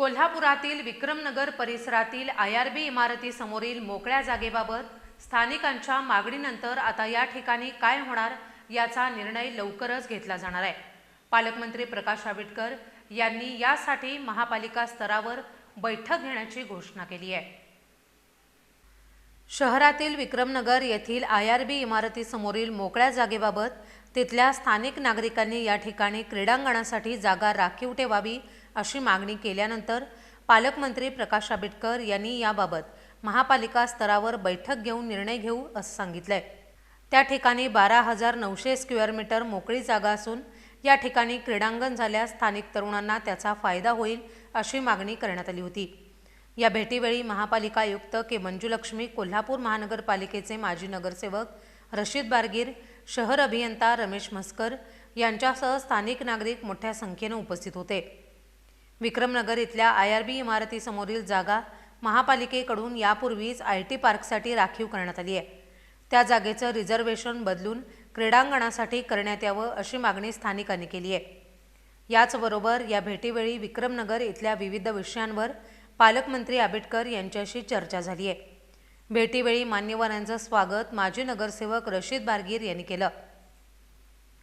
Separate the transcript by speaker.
Speaker 1: कोल्हापुरातील विक्रमनगर परिसरातील I R B इमारतीसमोरील मोकळ्या जागेबाबत स्थानिकांच्या मागणीनंतर आता या ठिकाणी काय होणार याचा निर्णय लवकरच घेतला जाणार आहे. पालकमंत्री प्रकाश आंबेडकर यांनी यासाठी महापालिका स्तरावर बैठक घेण्याची घोषणा केली आहे. शहरातील विक्रमनगर येथील आय आर बी इमारतीसमोरील मोकळ्या जागेबाबत तिथल्या स्थानिक नागरिकांनी या ठिकाणी क्रीडांगणासाठी जागा राखीव ठेवावी अशी मागणी केल्यानंतर पालकमंत्री प्रकाश आंबेडकर यांनी याबाबत महापालिका स्तरावर बैठक घेऊन निर्णय घेऊ असं सांगितलंय. त्या ठिकाणी बारा हजार नऊशे स्क्वेअर मीटर मोकळी जागा असून या ठिकाणी क्रीडांगण झाल्यास स्थानिक तरुणांना त्याचा फायदा होईल अशी मागणी करण्यात आली होती. या भेटीवेळी महापालिका आयुक्त के मंजुलक्ष्मी कोल्हापूर महानगरपालिकेचे माजी नगरसेवक रशीद बारगीर शहर अभियंता रमेश म्हस्कर यांच्यासह स्थानिक नागरिक मोठ्या संख्येनं उपस्थित होते. विक्रमनगर इथल्या आय आर बी इमारतीसमोरील जागा महापालिकेकडून यापूर्वीच आय टी पार्कसाठी राखीव करण्यात आली आहे. त्या जागेचं रिझर्वेशन बदलून क्रीडांगणासाठी करण्यात यावं अशी मागणी स्थानिकांनी केली आहे. याचबरोबर या भेटीवेळी विक्रमनगर इथल्या विविध विषयांवर पालकमंत्री आंबेडकर यांच्याशी चर्चा झाली आहे. भेटीवेळी मान्यवरांचं स्वागत माजी नगरसेवक रशीद बारगीर यांनी केलं.